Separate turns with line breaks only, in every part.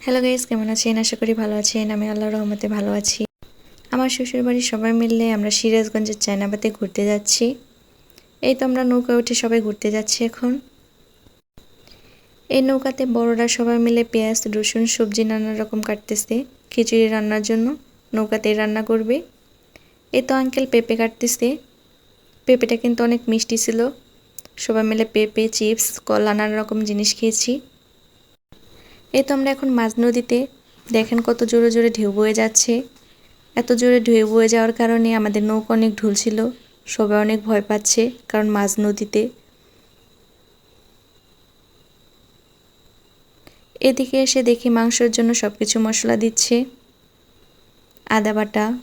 Hello guys কেমন আছেন? আশা করি ভালো আছেন। আমি আল্লাহ রহমতে ভালো আছি। আমার শ্বশুর বাড়ির সবাই মিললে আমরা সিরাজগঞ্জের চায়নাবাতে ঘুরতে যাচ্ছি। এই তো আমরা নৌকা উঠে সবাই ঘুরতে যাচ্ছি এখন। এই নৌকাতে বড়রা সবাই মিলে পেঁয়াজ, রসুন, সবজি নানা রকম কাটতেছে। খিচুড়ি রান্নার জন্য নৌকাতে রান্না করবে। এই তো আঙ্কেল পেঁপে কাটতেছে। পেঁপেটা কিন্তু অনেক মিষ্টি ছিল। সবাই মিলে পেঁপে, চিপস, কলা নানা রকম জিনিস খেয়েছি। এই তো আমরা এখন মাঝ নদীতে। দেখেন কত জোরে জোরে ঢেউ বয়ে যাচ্ছে। এত জোরে ঢেউ বয়ে যাওয়ার কারণে আমাদের নৌকা অনেক ঢুল ছিল। সবাই অনেক ভয় পাচ্ছে কারণ মাঝ নদীতে। এদিকে এসে দেখি মাংসের জন্য সব কিছু মশলা দিচ্ছে। আদা বাটা,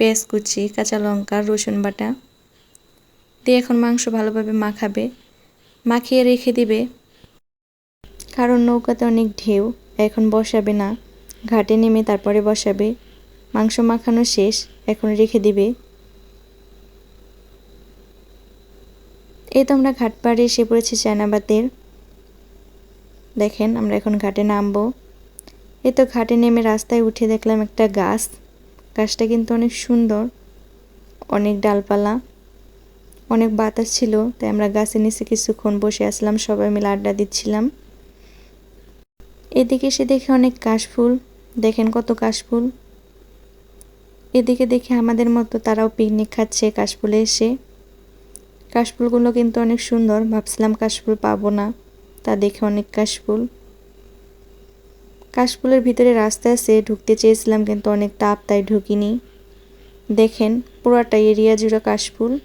পেঁয়াজ কুচি, কাঁচা লঙ্কা, রসুন বাটা। দিয়ে এখন মাংস ভালোভাবে মাখাবে। মাখিয়ে রেখে দিবে। কারণ নৌকাতে অনেক ঢেউ, এখন বসাবে না। ঘাটে নেমে তারপরে বসাবে। মাংস মাখানো শেষ, এখন রেখে দিবে। এই তো আমরা ঘাট পাড়ে এসে পড়েছি চায়নাবাতের। দেখেন, আমরা এখন ঘাটে নামবো। এই তো ঘাটে নেমে রাস্তায় উঠে দেখলাম একটা গাছ। গাছটা কিন্তু অনেক সুন্দর, অনেক ডালপালা, অনেক বাতাস ছিল, তাই আমরা গাছের নিচে কিছুক্ষণ বসে আসলাম, সবাই মিলে আড্ডা দিচ্ছিলাম। এদিকে এসে দেখে অনেক কাশফুল। দেখেন কত কাশফুল। এদিকে দেখে আমাদের মতো তারাও পিকনিক খাচ্ছে কাশফুলে এসে। কাশফুলগুলো কিন্তু অনেক সুন্দর, ভাবছিলাম কাশফুল পাবো না। তা দেখে অনেক কাশফুল। কাশফুলের ভিতরে রাস্তা আছে, ঢুকতে চেয়েছিলাম কিন্তু অনেক তাপ, তাই ঢুকিনি। দেখেন পুরাটা এরিয়া জুড়ে কাশফুল।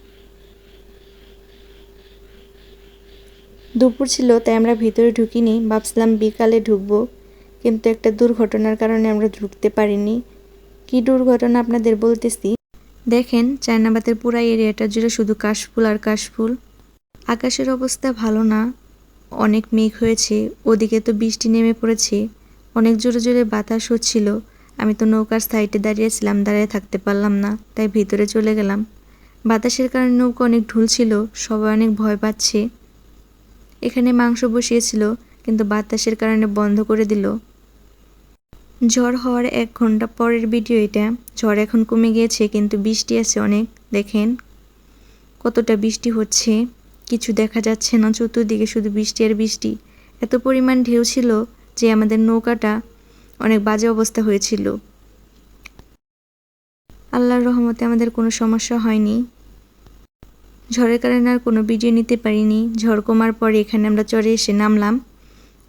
দুপুর ছিল, তাই আমরা ভিতরে ঢুকিনি। ভাবছিলাম বিকালে ঢুকবো, কিন্তু একটা দুর্ঘটনার কারণে আমরা ঢুকতে পারিনি। কি দুর্ঘটনা আপনাদের বলতেছি? দেখেন চায়নাবাতের পুরা এরিয়াটা জুড়ে শুধু কাশফুল আর কাশফুল। আকাশের অবস্থা ভালো না, অনেক মেঘ হয়েছে, ওদিকে তো বৃষ্টি নেমে পড়েছে, অনেক জোরে জোরে বাতাস হচ্ছিল। আমি তো নৌকার সাইডে দাঁড়িয়েছিলাম, দাঁড়িয়ে থাকতে পারলাম না, তাই ভিতরে চলে গেলাম। বাতাসের কারণে নৌকা অনেক ঢুল ছিল সবাই অনেক ভয় পাচ্ছে। এখানে মাংস বসিয়েছিল, কিন্তু বাতাসের কারণে বন্ধ করে দিল। ঝড় হওয়ার এক ঘণ্টা পরের ভিডিও এটা। ঝড় এখন কমে গিয়েছে, কিন্তু বৃষ্টি আছে অনেক, দেখেন। কতটা বৃষ্টি হচ্ছে, কিছু দেখা যাচ্ছে না, চতুর্দিকে শুধু বৃষ্টি আর বৃষ্টি। এত পরিমাণ ঢেউ ছিল যে আমাদের নৌকাটা অনেক বাজে অবস্থা হয়েছিল। আল্লাহর রহমতে আমাদের কোনো সমস্যা হয়নি। ঝড়ের কারণে আর কোনো ভিডিও নিতে পারিনি। ঝড় কমার পরে এখানে আমরা চড়ে এসে নামলাম।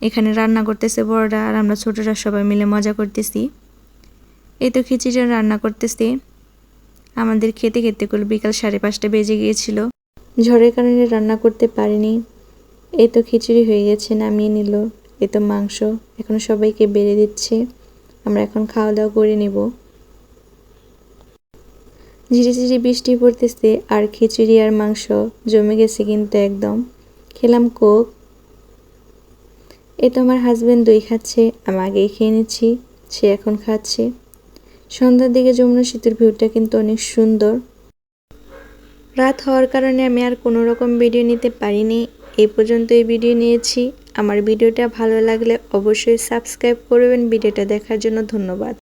এখানে রান্না করতেছে বড়রা আর আমরা ছোটরা সবাই মিলে মজা করতেছি। এই তো খিচুড়ি রান্না করতেছি। আমাদের খেতে খেতে করে বিকাল সাড়ে পাঁচটা বেজে গিয়েছিল। ঝড়ের কারণে রান্না করতে পারিনি। এই তো খিচুড়ি হয়ে গেছে, নামিয়ে নিল। এই তো মাংস, এখন সবাইকে বেড়ে দিচ্ছে। আমরা এখন খাওয়া দাওয়া করে নেব। ঝিরি ঝিরি বৃষ্টি পড়তেছে আর খিচুড়ি আর মাংস জমে গেছে কিন্তু একদম। খেলাম কোক। এ তো আমার হাজব্যান্ড দই খাচ্ছে, আমি আগেই খেয়ে নিচ্ছি, সে এখন খাচ্ছে। সন্ধ্যার দিকে যমুনা সেতুর ভিউটা কিন্তু অনেক সুন্দর। রাত হওয়ার কারণে আমি আর কোনো রকম ভিডিও নিতে পারিনি। এই পর্যন্ত এই ভিডিও নিয়েছি। আমার ভিডিওটা ভালো লাগলে অবশ্যই সাবস্ক্রাইব করবেন। ভিডিওটা দেখার জন্য ধন্যবাদ।